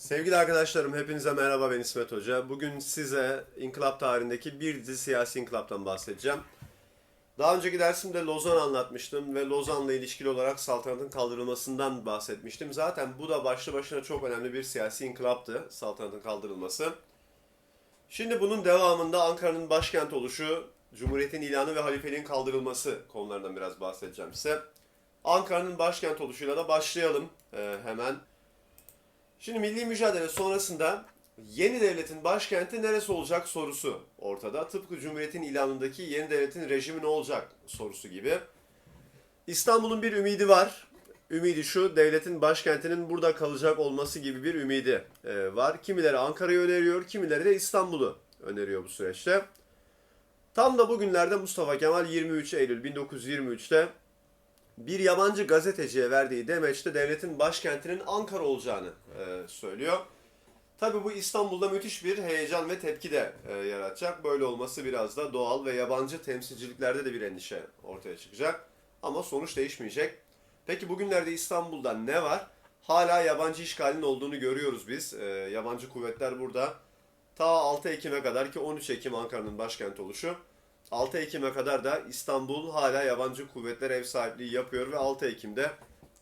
Sevgili arkadaşlarım hepinize merhaba ben İsmet Hoca. Bugün size inkılap tarihindeki bir dizi siyasi inkılaptan bahsedeceğim. Daha önceki dersimde Lozan anlatmıştım ve Lozan'la ilişkili olarak saltanatın kaldırılmasından bahsetmiştim. Zaten bu da başlı başına çok önemli bir siyasi inkılaptı saltanatın kaldırılması. Şimdi bunun devamında Ankara'nın başkent oluşu, Cumhuriyet'in ilanı ve halifeliğin kaldırılması konularından biraz bahsedeceğim size. Ankara'nın başkent oluşuyla da başlayalım ee, hemen. Şimdi milli mücadele sonrasında yeni devletin başkenti neresi olacak sorusu ortada. Tıpkı Cumhuriyet'in ilanındaki yeni devletin rejimi ne olacak sorusu gibi. İstanbul'un bir ümidi var. Ümidi şu, devletin başkentinin burada kalacak olması gibi bir ümidi e, var. Kimileri Ankara'yı öneriyor, kimileri de İstanbul'u öneriyor bu süreçte. Tam da bugünlerde Mustafa Kemal 23 Eylül 1923'te bir yabancı gazeteciye verdiği demeçte devletin başkentinin Ankara olacağını e, söylüyor. Tabi bu İstanbul'da müthiş bir heyecan ve tepki de e, yaratacak. Böyle olması biraz da doğal ve yabancı temsilciliklerde de bir endişe ortaya çıkacak. Ama sonuç değişmeyecek. Peki bugünlerde İstanbul'da ne var? Hala yabancı işgalin olduğunu görüyoruz biz. E, yabancı kuvvetler burada. Ta 6 Ekim'e kadar ki 13 Ekim Ankara'nın başkent oluşu. 6 Ekim'e kadar da İstanbul hala yabancı kuvvetler ev sahipliği yapıyor ve 6 Ekim'de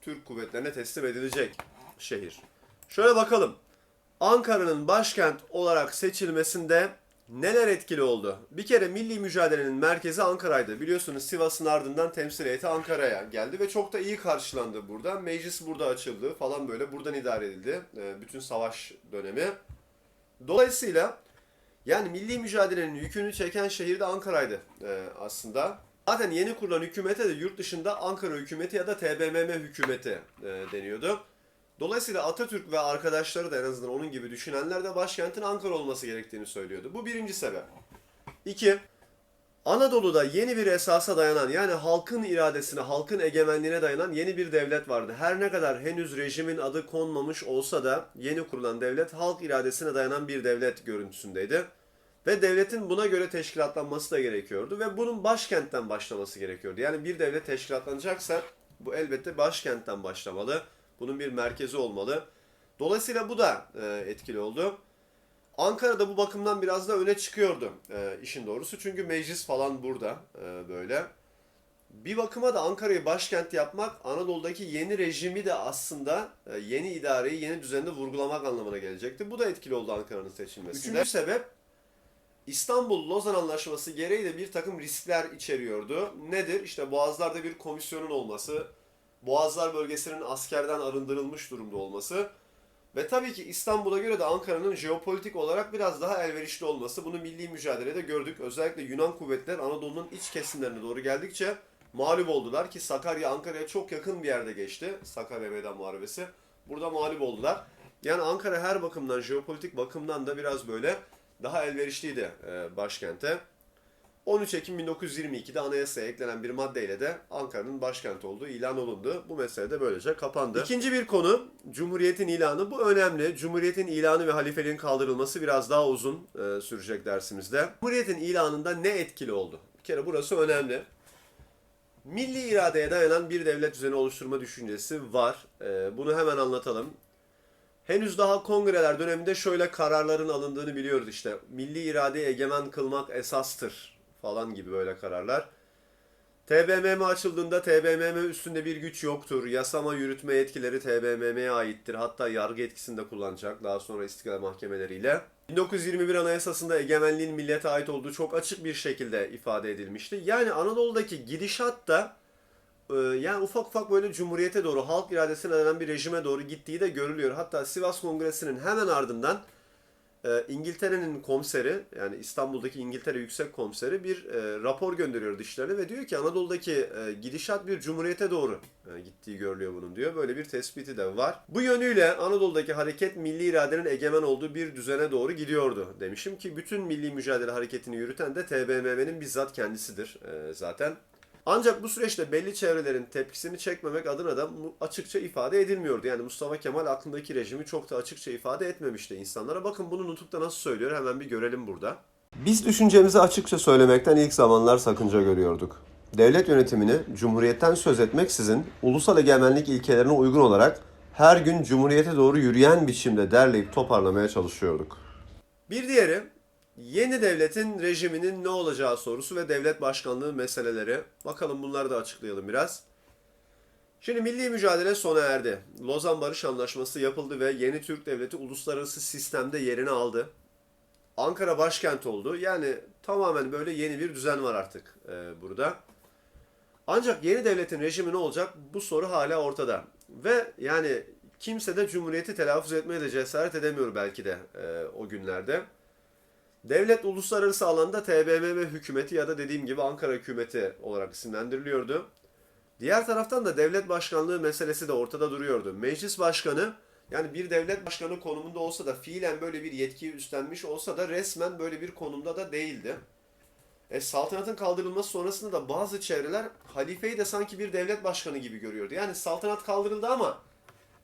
Türk kuvvetlerine teslim edilecek şehir. Şöyle bakalım. Ankara'nın başkent olarak seçilmesinde neler etkili oldu? Bir kere milli mücadelenin merkezi Ankara'ydı. Biliyorsunuz Sivas'ın ardından temsil heyeti Ankara'ya geldi ve çok da iyi karşılandı burada. Meclis burada açıldı falan böyle buradan idare edildi. Ee, Bütün savaş dönemi. Dolayısıyla yani milli mücadelenin yükünü çeken şehir de Ankara'ydı e, aslında. Zaten yeni kurulan hükümete de yurt dışında Ankara hükümeti ya da TBMM hükümeti e, deniyordu. Dolayısıyla Atatürk ve arkadaşları da en azından onun gibi düşünenler de başkentin Ankara olması gerektiğini söylüyordu. Bu birinci sebep. İki, Anadolu'da yeni bir esasa dayanan yani halkın iradesine, halkın egemenliğine dayanan yeni bir devlet vardı. Her ne kadar henüz rejimin adı konmamış olsa da yeni kurulan devlet halk iradesine dayanan bir devlet görüntüsündeydi. Ve devletin buna göre teşkilatlanması da gerekiyordu ve bunun başkentten başlaması gerekiyordu. Yani bir devlet teşkilatlanacaksa bu elbette başkentten başlamalı. Bunun bir merkezi olmalı. Dolayısıyla bu da e, etkili oldu. Ankara'da bu bakımdan biraz da öne çıkıyordu e, işin doğrusu. Çünkü meclis falan burada e, böyle. Bir bakıma da Ankara'yı başkent yapmak Anadolu'daki yeni rejimi de aslında e, yeni idareyi yeni düzende vurgulamak anlamına gelecekti. Bu da etkili oldu Ankara'nın seçilmesinde. Üçüncü sebep İstanbul-Lozan Anlaşması gereği de bir takım riskler içeriyordu. Nedir? İşte Boğazlar'da bir komisyonun olması, Boğazlar bölgesinin askerden arındırılmış durumda olması ve tabii ki İstanbul'a göre de Ankara'nın jeopolitik olarak biraz daha elverişli olması. Bunu milli mücadelede gördük. Özellikle Yunan kuvvetler Anadolu'nun iç kesimlerine doğru geldikçe mağlup oldular ki Sakarya Ankara'ya çok yakın bir yerde geçti. Sakarya Meydan Muharebesi. Burada mağlup oldular. Yani Ankara her bakımdan, jeopolitik bakımdan da biraz böyle daha elverişliydi e, başkente. 13 Ekim 1922'de anayasaya eklenen bir maddeyle de Ankara'nın başkenti olduğu ilan olundu. Bu mesele de böylece kapandı. İkinci bir konu Cumhuriyet'in ilanı. Bu önemli. Cumhuriyet'in ilanı ve halifeliğin kaldırılması biraz daha uzun e, sürecek dersimizde. Cumhuriyet'in ilanında ne etkili oldu? Bir kere burası önemli. Milli iradeye dayanan bir devlet düzeni oluşturma düşüncesi var. E, bunu hemen anlatalım. Henüz daha kongreler döneminde şöyle kararların alındığını biliyoruz işte. Milli iradeyi egemen kılmak esastır falan gibi böyle kararlar. TBMM açıldığında TBMM üstünde bir güç yoktur. Yasama yürütme yetkileri TBMM'ye aittir. Hatta yargı etkisinde kullanacak daha sonra istiklal mahkemeleriyle. 1921 Anayasası'nda egemenliğin millete ait olduğu çok açık bir şekilde ifade edilmişti. Yani Anadolu'daki gidişat da yani ufak ufak böyle cumhuriyete doğru, halk iradesine dayanan bir rejime doğru gittiği de görülüyor. Hatta Sivas Kongresi'nin hemen ardından e, İngiltere'nin komiseri yani İstanbul'daki İngiltere Yüksek Komiseri bir e, rapor gönderiyor dışlarına ve diyor ki Anadolu'daki e, gidişat bir cumhuriyete doğru e, gittiği görülüyor bunun diyor. Böyle bir tespiti de var. Bu yönüyle Anadolu'daki hareket milli iradenin egemen olduğu bir düzene doğru gidiyordu demişim ki bütün milli mücadele hareketini yürüten de TBMM'nin bizzat kendisidir e, zaten. Ancak bu süreçte belli çevrelerin tepkisini çekmemek adına da açıkça ifade edilmiyordu. Yani Mustafa Kemal aklındaki rejimi çok da açıkça ifade etmemişti insanlara. Bakın bunu nutukta nasıl söylüyor hemen bir görelim burada. Biz düşüncemizi açıkça söylemekten ilk zamanlar sakınca görüyorduk. Devlet yönetimini cumhuriyetten söz etmeksizin ulusal egemenlik ilkelerine uygun olarak her gün Cumhuriyete doğru yürüyen biçimde derleyip toparlamaya çalışıyorduk. Bir diğeri yeni devletin rejiminin ne olacağı sorusu ve devlet başkanlığı meseleleri. Bakalım bunları da açıklayalım biraz. Şimdi milli mücadele sona erdi. Lozan Barış Anlaşması yapıldı ve yeni Türk Devleti uluslararası sistemde yerini aldı. Ankara başkent oldu. Yani tamamen böyle yeni bir düzen var artık e, burada. Ancak yeni devletin rejimi ne olacak? Bu soru hala ortada. Ve yani kimse de Cumhuriyeti telaffuz etmeye de cesaret edemiyor belki de e, o günlerde. Devlet uluslararası alanda TBMM hükümeti ya da dediğim gibi Ankara hükümeti olarak isimlendiriliyordu. Diğer taraftan da devlet başkanlığı meselesi de ortada duruyordu. Meclis başkanı yani bir devlet başkanı konumunda olsa da fiilen böyle bir yetkiyi üstlenmiş olsa da resmen böyle bir konumda da değildi. E, saltanatın kaldırılması sonrasında da bazı çevreler halifeyi de sanki bir devlet başkanı gibi görüyordu. Yani saltanat kaldırıldı ama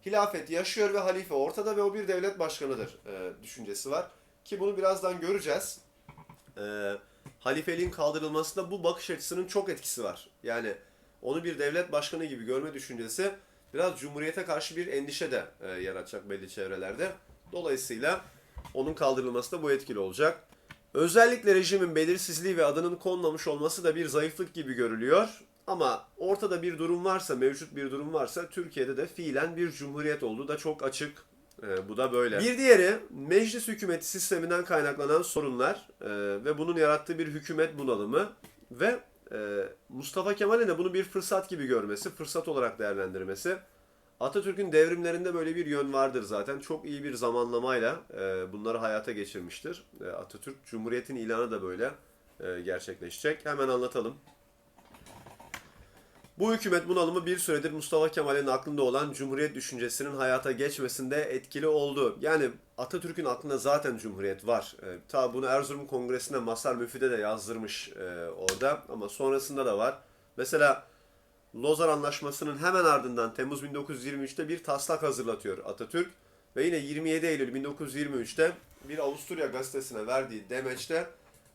hilafet yaşıyor ve halife ortada ve o bir devlet başkanıdır e, düşüncesi var. Ki bunu birazdan göreceğiz. E, halifeliğin kaldırılmasında bu bakış açısının çok etkisi var. Yani onu bir devlet başkanı gibi görme düşüncesi biraz cumhuriyete karşı bir endişe de e, yaratacak belli çevrelerde. Dolayısıyla onun kaldırılması da bu etkili olacak. Özellikle rejimin belirsizliği ve adının konmamış olması da bir zayıflık gibi görülüyor. Ama ortada bir durum varsa, mevcut bir durum varsa Türkiye'de de fiilen bir cumhuriyet olduğu da çok açık. Ee, bu da böyle. Bir diğeri meclis hükümeti sisteminden kaynaklanan sorunlar e, ve bunun yarattığı bir hükümet bunalımı ve e, Mustafa Kemal'in de bunu bir fırsat gibi görmesi, fırsat olarak değerlendirmesi. Atatürk'ün devrimlerinde böyle bir yön vardır zaten. Çok iyi bir zamanlamayla e, bunları hayata geçirmiştir. E, Atatürk Cumhuriyet'in ilanı da böyle e, gerçekleşecek. Hemen anlatalım. Bu hükümet bunalımı bir süredir Mustafa Kemal'in aklında olan Cumhuriyet düşüncesinin hayata geçmesinde etkili oldu. Yani Atatürk'ün aklında zaten Cumhuriyet var. E, ta bunu Erzurum Kongresi'nde Masar Müfide de yazdırmış e, orada ama sonrasında da var. Mesela Lozan Anlaşması'nın hemen ardından Temmuz 1923'te bir taslak hazırlatıyor Atatürk. Ve yine 27 Eylül 1923'te bir Avusturya gazetesine verdiği demeçte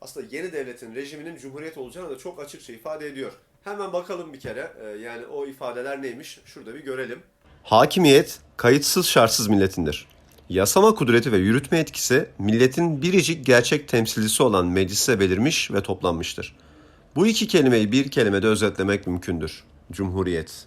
aslında yeni devletin rejiminin cumhuriyet olacağını da çok açıkça ifade ediyor. Hemen bakalım bir kere e, yani o ifadeler neymiş şurada bir görelim. Hakimiyet kayıtsız şartsız milletindir. Yasama kudreti ve yürütme etkisi milletin biricik gerçek temsilcisi olan meclise belirmiş ve toplanmıştır. Bu iki kelimeyi bir kelimede özetlemek mümkündür. Cumhuriyet.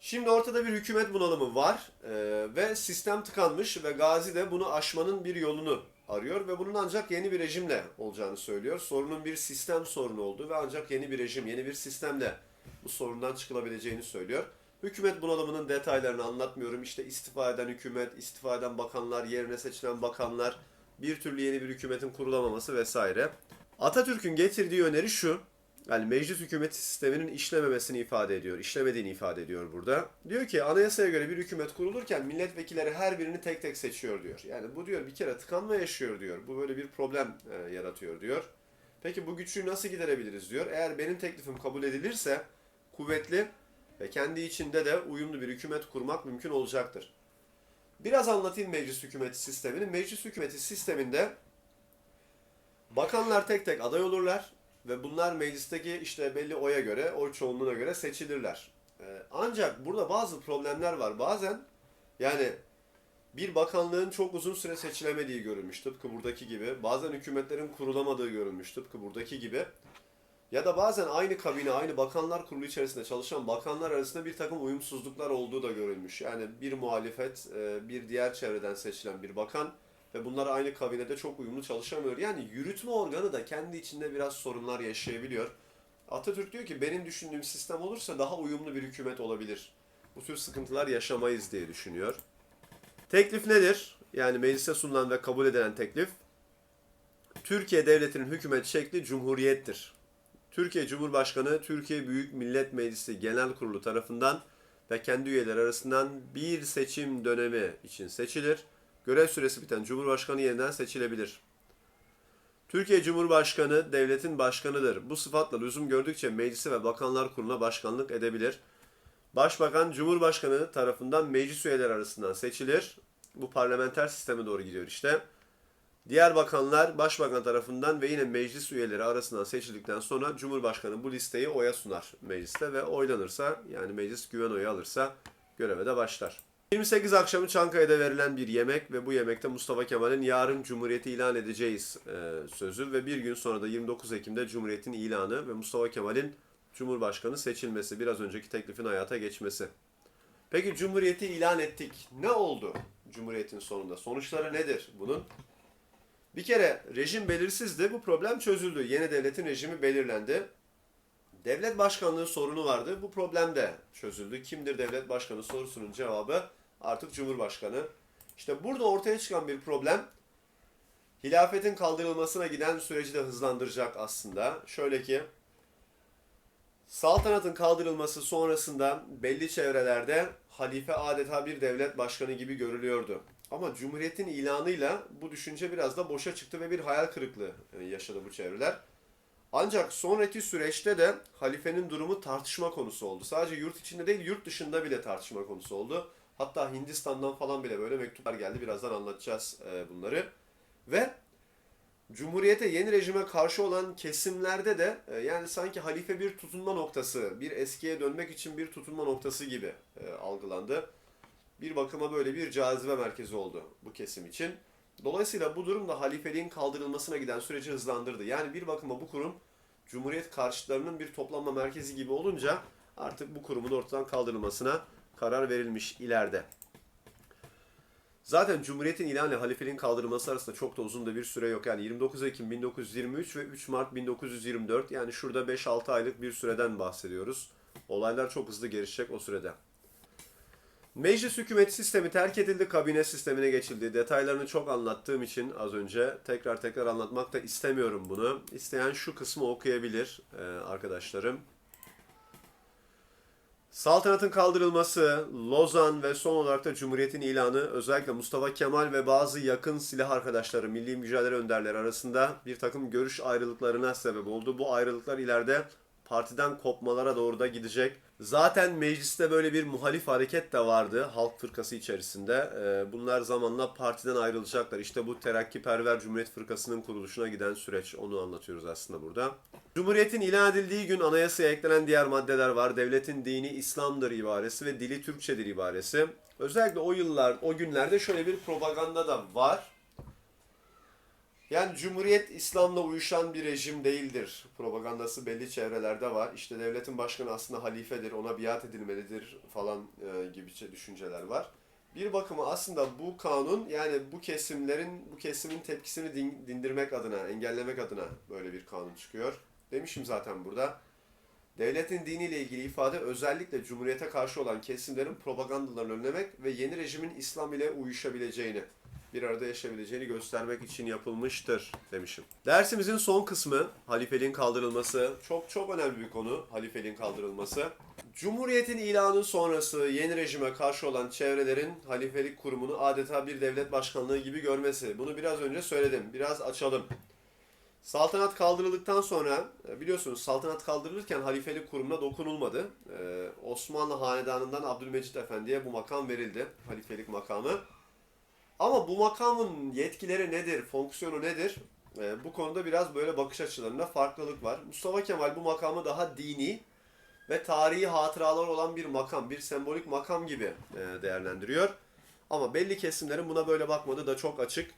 Şimdi ortada bir hükümet bunalımı var e, ve sistem tıkanmış ve Gazi de bunu aşmanın bir yolunu arıyor ve bunun ancak yeni bir rejimle olacağını söylüyor. Sorunun bir sistem sorunu olduğu ve ancak yeni bir rejim, yeni bir sistemle bu sorundan çıkılabileceğini söylüyor. Hükümet bunalımının detaylarını anlatmıyorum. İşte istifa eden hükümet, istifa eden bakanlar, yerine seçilen bakanlar, bir türlü yeni bir hükümetin kurulamaması vesaire. Atatürk'ün getirdiği öneri şu. Yani meclis hükümeti sisteminin işlememesini ifade ediyor, işlemediğini ifade ediyor burada. Diyor ki anayasaya göre bir hükümet kurulurken milletvekilleri her birini tek tek seçiyor diyor. Yani bu diyor bir kere tıkanma yaşıyor diyor. Bu böyle bir problem e, yaratıyor diyor. Peki bu güçlüğü nasıl giderebiliriz diyor. Eğer benim teklifim kabul edilirse kuvvetli ve kendi içinde de uyumlu bir hükümet kurmak mümkün olacaktır. Biraz anlatayım meclis hükümeti sistemini. Meclis hükümeti sisteminde bakanlar tek tek aday olurlar ve bunlar meclisteki işte belli oya göre, oy çoğunluğuna göre seçilirler. Ee, ancak burada bazı problemler var. Bazen yani bir bakanlığın çok uzun süre seçilemediği görülmüş tıpkı buradaki gibi. Bazen hükümetlerin kurulamadığı görülmüş tıpkı buradaki gibi. Ya da bazen aynı kabine, aynı bakanlar kurulu içerisinde çalışan bakanlar arasında bir takım uyumsuzluklar olduğu da görülmüş. Yani bir muhalefet, e, bir diğer çevreden seçilen bir bakan ve bunlar aynı kabinede çok uyumlu çalışamıyor. Yani yürütme organı da kendi içinde biraz sorunlar yaşayabiliyor. Atatürk diyor ki benim düşündüğüm sistem olursa daha uyumlu bir hükümet olabilir. Bu tür sıkıntılar yaşamayız diye düşünüyor. Teklif nedir? Yani meclise sunulan ve kabul edilen teklif. Türkiye Devleti'nin hükümet şekli cumhuriyettir. Türkiye Cumhurbaşkanı Türkiye Büyük Millet Meclisi Genel Kurulu tarafından ve kendi üyeleri arasından bir seçim dönemi için seçilir. Görev süresi biten Cumhurbaşkanı yeniden seçilebilir. Türkiye Cumhurbaşkanı devletin başkanıdır. Bu sıfatla lüzum gördükçe meclisi ve bakanlar kuruluna başkanlık edebilir. Başbakan Cumhurbaşkanı tarafından meclis üyeleri arasından seçilir. Bu parlamenter sisteme doğru gidiyor işte. Diğer bakanlar başbakan tarafından ve yine meclis üyeleri arasından seçildikten sonra Cumhurbaşkanı bu listeyi oya sunar mecliste ve oylanırsa yani meclis güven oyu alırsa göreve de başlar. 28 akşamı Çankaya'da verilen bir yemek ve bu yemekte Mustafa Kemal'in yarın Cumhuriyeti ilan edeceğiz e, sözü ve bir gün sonra da 29 Ekim'de Cumhuriyet'in ilanı ve Mustafa Kemal'in Cumhurbaşkanı seçilmesi, biraz önceki teklifin hayata geçmesi. Peki Cumhuriyeti ilan ettik. Ne oldu Cumhuriyet'in sonunda? Sonuçları nedir bunun? Bir kere rejim belirsizdi. Bu problem çözüldü. Yeni devletin rejimi belirlendi. Devlet başkanlığı sorunu vardı. Bu problem de çözüldü. Kimdir devlet başkanı sorusunun cevabı artık Cumhurbaşkanı. İşte burada ortaya çıkan bir problem hilafetin kaldırılmasına giden süreci de hızlandıracak aslında. Şöyle ki saltanatın kaldırılması sonrasında belli çevrelerde halife adeta bir devlet başkanı gibi görülüyordu. Ama Cumhuriyet'in ilanıyla bu düşünce biraz da boşa çıktı ve bir hayal kırıklığı e, yaşadı bu çevreler. Ancak sonraki süreçte de halifenin durumu tartışma konusu oldu. Sadece yurt içinde değil yurt dışında bile tartışma konusu oldu. Hatta Hindistan'dan falan bile böyle mektuplar geldi. Birazdan anlatacağız e, bunları. Ve Cumhuriyete yeni rejime karşı olan kesimlerde de e, yani sanki halife bir tutunma noktası, bir eskiye dönmek için bir tutunma noktası gibi e, algılandı. Bir bakıma böyle bir cazibe merkezi oldu bu kesim için. Dolayısıyla bu durum da halifeliğin kaldırılmasına giden süreci hızlandırdı. Yani bir bakıma bu kurum Cumhuriyet karşıtlarının bir toplanma merkezi gibi olunca artık bu kurumun ortadan kaldırılmasına karar verilmiş ileride. Zaten Cumhuriyet'in ilanı halifeliğin kaldırılması arasında çok da uzun da bir süre yok. Yani 29 Ekim 1923 ve 3 Mart 1924 yani şurada 5-6 aylık bir süreden bahsediyoruz. Olaylar çok hızlı gelişecek o sürede. Meclis hükümet sistemi terk edildi, kabine sistemine geçildi. Detaylarını çok anlattığım için az önce tekrar tekrar anlatmak da istemiyorum bunu. İsteyen şu kısmı okuyabilir e, arkadaşlarım. Saltanatın kaldırılması, Lozan ve son olarak da Cumhuriyet'in ilanı özellikle Mustafa Kemal ve bazı yakın silah arkadaşları, milli mücadele önderleri arasında bir takım görüş ayrılıklarına sebep oldu. Bu ayrılıklar ileride partiden kopmalara doğru da gidecek. Zaten mecliste böyle bir muhalif hareket de vardı halk fırkası içerisinde. Ee, Bunlar zamanla partiden ayrılacaklar. İşte bu Terakkiperver Cumhuriyet Fırkası'nın kuruluşuna giden süreç. Onu anlatıyoruz aslında burada. Cumhuriyetin ilan edildiği gün anayasaya eklenen diğer maddeler var. Devletin dini İslam'dır ibaresi ve dili Türkçedir ibaresi. Özellikle o yıllar, o günlerde şöyle bir propaganda da var. Yani Cumhuriyet İslam'la uyuşan bir rejim değildir. Propagandası belli çevrelerde var. İşte devletin başkanı aslında halifedir, ona biat edilmelidir falan e, gibi düşünceler var. Bir bakıma aslında bu kanun yani bu kesimlerin, bu kesimin tepkisini din- dindirmek adına, engellemek adına böyle bir kanun çıkıyor. Demişim zaten burada. Devletin diniyle ilgili ifade özellikle Cumhuriyete karşı olan kesimlerin propagandalarını önlemek ve yeni rejimin İslam ile uyuşabileceğini, bir arada yaşayabileceğini göstermek için yapılmıştır demişim. Dersimizin son kısmı halifeliğin kaldırılması. Çok çok önemli bir konu halifeliğin kaldırılması. Cumhuriyetin ilanı sonrası yeni rejime karşı olan çevrelerin halifelik kurumunu adeta bir devlet başkanlığı gibi görmesi. Bunu biraz önce söyledim. Biraz açalım. Saltanat kaldırıldıktan sonra e, biliyorsunuz saltanat kaldırılırken halifelik kurumuna dokunulmadı. Ee, Osmanlı hanedanından Abdülmecit Efendi'ye bu makam verildi. Halifelik makamı. Ama bu makamın yetkileri nedir, fonksiyonu nedir? Ee, bu konuda biraz böyle bakış açılarında farklılık var. Mustafa Kemal bu makamı daha dini ve tarihi hatıralar olan bir makam, bir sembolik makam gibi e, değerlendiriyor. Ama belli kesimlerin buna böyle bakmadığı da çok açık.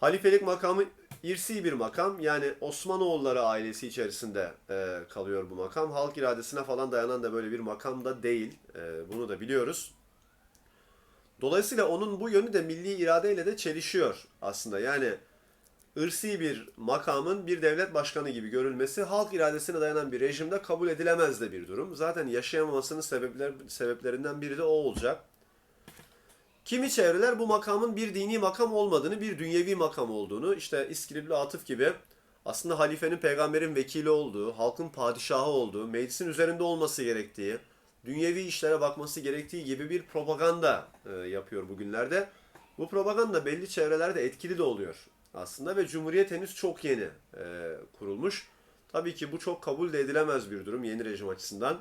Halifelik makamı irsi bir makam. Yani Osmanoğulları ailesi içerisinde e, kalıyor bu makam. Halk iradesine falan dayanan da böyle bir makam da değil. E, bunu da biliyoruz. Dolayısıyla onun bu yönü de milli iradeyle de çelişiyor aslında. Yani ırsi bir makamın bir devlet başkanı gibi görülmesi halk iradesine dayanan bir rejimde kabul edilemez de bir durum. Zaten yaşayamamasının sebepler, sebeplerinden biri de o olacak. Kimi çevreler bu makamın bir dini makam olmadığını, bir dünyevi makam olduğunu, işte İskilipli Atıf gibi aslında halifenin peygamberin vekili olduğu, halkın padişahı olduğu, meclisin üzerinde olması gerektiği, dünyevi işlere bakması gerektiği gibi bir propaganda e, yapıyor bugünlerde. Bu propaganda belli çevrelerde etkili de oluyor aslında ve Cumhuriyet henüz çok yeni e, kurulmuş. Tabii ki bu çok kabul de edilemez bir durum yeni rejim açısından.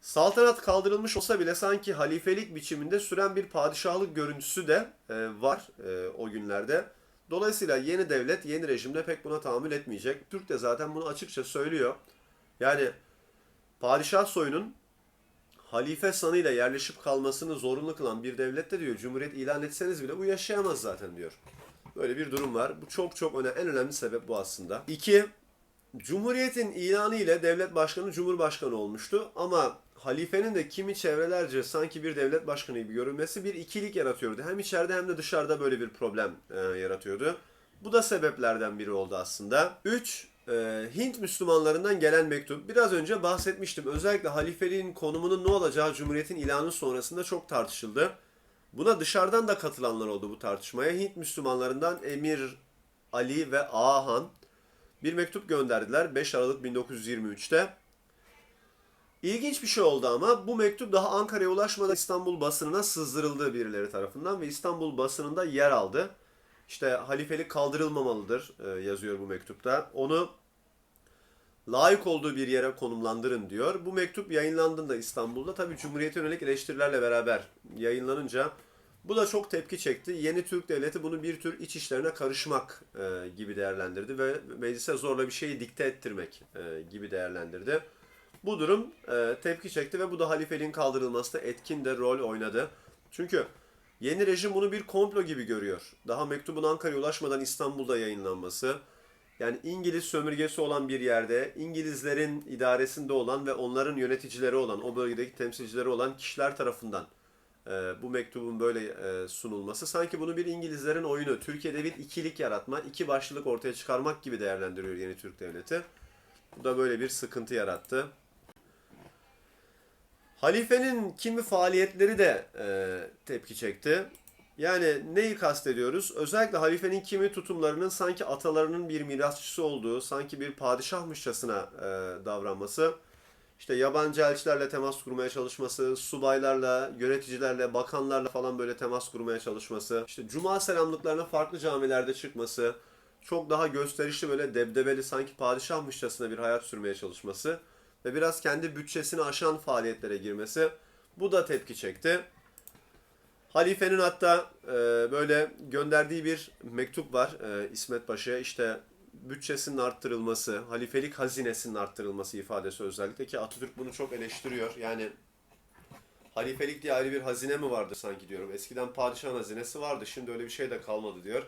Saltanat kaldırılmış olsa bile sanki halifelik biçiminde süren bir padişahlık görüntüsü de e, var e, o günlerde. Dolayısıyla yeni devlet, yeni rejimde pek buna tahammül etmeyecek. Türk de zaten bunu açıkça söylüyor. Yani padişah soyunun halife sanıyla yerleşip kalmasını zorunlu kılan bir devlette diyor Cumhuriyet ilan etseniz bile bu yaşayamaz zaten diyor. Böyle bir durum var. Bu çok çok önemli, en önemli sebep bu aslında. İki, Cumhuriyetin ilanı ile devlet başkanı Cumhurbaşkanı olmuştu ama halifenin de kimi çevrelerce sanki bir devlet başkanı gibi görünmesi bir ikilik yaratıyordu. Hem içeride hem de dışarıda böyle bir problem e, yaratıyordu. Bu da sebeplerden biri oldu aslında. 3. Hint Müslümanlarından gelen mektup. Biraz önce bahsetmiştim. Özellikle halifeliğin konumunun ne olacağı Cumhuriyet'in ilanı sonrasında çok tartışıldı. Buna dışarıdan da katılanlar oldu bu tartışmaya. Hint Müslümanlarından Emir Ali ve Ahan bir mektup gönderdiler 5 Aralık 1923'te. İlginç bir şey oldu ama bu mektup daha Ankara'ya ulaşmadan İstanbul basınına sızdırıldı birileri tarafından ve İstanbul basınında yer aldı. İşte halifelik kaldırılmamalıdır e, yazıyor bu mektupta. Onu layık olduğu bir yere konumlandırın diyor. Bu mektup yayınlandığında İstanbul'da tabii Cumhuriyet'e yönelik eleştirilerle beraber yayınlanınca bu da çok tepki çekti. Yeni Türk Devleti bunu bir tür iç işlerine karışmak e, gibi değerlendirdi ve meclise zorla bir şeyi dikte ettirmek e, gibi değerlendirdi. Bu durum e, tepki çekti ve bu da halifeliğin kaldırılmasında etkin de rol oynadı. Çünkü yeni rejim bunu bir komplo gibi görüyor. Daha mektubun Ankara'ya ulaşmadan İstanbul'da yayınlanması, yani İngiliz sömürgesi olan bir yerde İngilizlerin idaresinde olan ve onların yöneticileri olan, o bölgedeki temsilcileri olan kişiler tarafından e, bu mektubun böyle e, sunulması sanki bunu bir İngilizlerin oyunu, Türkiye'de bir ikilik yaratma, iki başlılık ortaya çıkarmak gibi değerlendiriyor yeni Türk Devleti. Bu da böyle bir sıkıntı yarattı. Halifenin kimi faaliyetleri de e, tepki çekti. Yani neyi kastediyoruz? Özellikle halifenin kimi tutumlarının sanki atalarının bir mirasçısı olduğu, sanki bir padişahmışçasına e, davranması, işte yabancı elçilerle temas kurmaya çalışması, subaylarla, yöneticilerle, bakanlarla falan böyle temas kurmaya çalışması, işte cuma selamlıklarına farklı camilerde çıkması, çok daha gösterişli böyle debdebeli sanki padişahmışçasına bir hayat sürmeye çalışması ve biraz kendi bütçesini aşan faaliyetlere girmesi bu da tepki çekti. Halifenin hatta e, böyle gönderdiği bir mektup var e, İsmet Paşa'ya işte bütçesinin arttırılması, halifelik hazinesinin arttırılması ifadesi özellikle ki Atatürk bunu çok eleştiriyor. Yani halifelik diye ayrı bir hazine mi vardı sanki diyorum. Eskiden padişahın hazinesi vardı şimdi öyle bir şey de kalmadı diyor.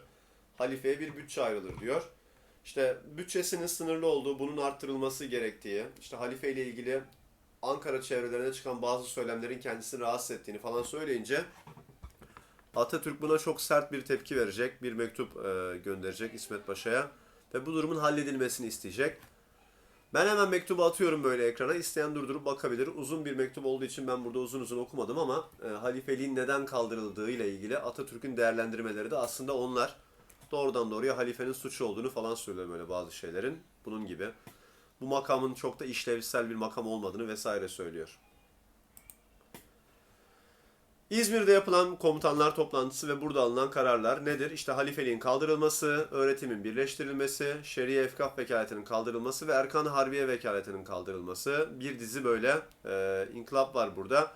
Halifeye bir bütçe ayrılır diyor. İşte bütçesinin sınırlı olduğu, bunun arttırılması gerektiği, işte halife ile ilgili Ankara çevrelerine çıkan bazı söylemlerin kendisini rahatsız ettiğini falan söyleyince Atatürk buna çok sert bir tepki verecek, bir mektup e, gönderecek İsmet Paşa'ya ve bu durumun halledilmesini isteyecek. Ben hemen mektubu atıyorum böyle ekrana. İsteyen durdurup bakabilir. Uzun bir mektup olduğu için ben burada uzun uzun okumadım ama e, halifeliğin neden kaldırıldığı ile ilgili Atatürk'ün değerlendirmeleri de aslında onlar. Doğrudan doğruya halifenin suçu olduğunu falan söylüyor böyle bazı şeylerin. Bunun gibi. Bu makamın çok da işlevsel bir makam olmadığını vesaire söylüyor. İzmir'de yapılan komutanlar toplantısı ve burada alınan kararlar nedir? İşte halifeliğin kaldırılması, öğretimin birleştirilmesi, şeriye efkaf vekaletinin kaldırılması ve erkan harbiye vekaletinin kaldırılması. Bir dizi böyle e, inkılap var burada.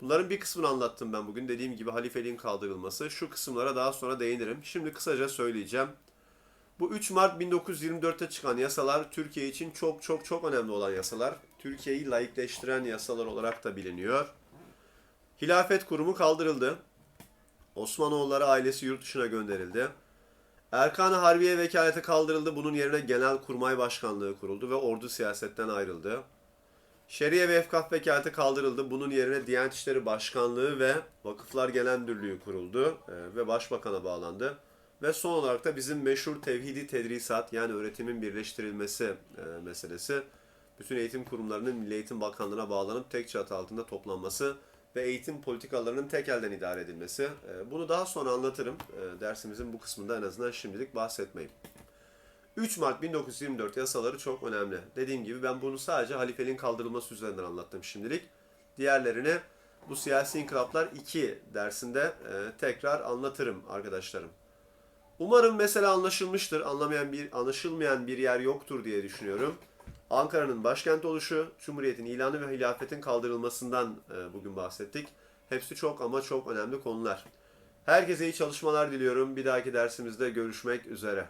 Bunların bir kısmını anlattım ben bugün. Dediğim gibi halifeliğin kaldırılması. Şu kısımlara daha sonra değinirim. Şimdi kısaca söyleyeceğim. Bu 3 Mart 1924'te çıkan yasalar Türkiye için çok çok çok önemli olan yasalar. Türkiye'yi layıkleştiren yasalar olarak da biliniyor. Hilafet kurumu kaldırıldı. Osmanoğulları ailesi yurt dışına gönderildi. Erkan-ı Harbiye vekaleti kaldırıldı. Bunun yerine Genel Kurmay Başkanlığı kuruldu ve ordu siyasetten ayrıldı. Şeriye ve Efkaf vekaleti kaldırıldı. Bunun yerine Diyanet İşleri Başkanlığı ve Vakıflar Genel Müdürlüğü kuruldu e, ve Başbakan'a bağlandı. Ve son olarak da bizim meşhur tevhidi tedrisat yani öğretimin birleştirilmesi e, meselesi. Bütün eğitim kurumlarının Milli Eğitim Bakanlığı'na bağlanıp tek çatı altında toplanması ve eğitim politikalarının tek elden idare edilmesi. E, bunu daha sonra anlatırım. Dersimizin bu kısmında en azından şimdilik bahsetmeyeyim. 3 Mart 1924 yasaları çok önemli. Dediğim gibi ben bunu sadece halifeliğin kaldırılması üzerinden anlattım şimdilik. Diğerlerini bu siyasi inkılaplar 2 dersinde e, tekrar anlatırım arkadaşlarım. Umarım mesela anlaşılmıştır. Anlamayan bir anlaşılmayan bir yer yoktur diye düşünüyorum. Ankara'nın başkent oluşu, Cumhuriyet'in ilanı ve hilafetin kaldırılmasından e, bugün bahsettik. Hepsi çok ama çok önemli konular. Herkese iyi çalışmalar diliyorum. Bir dahaki dersimizde görüşmek üzere.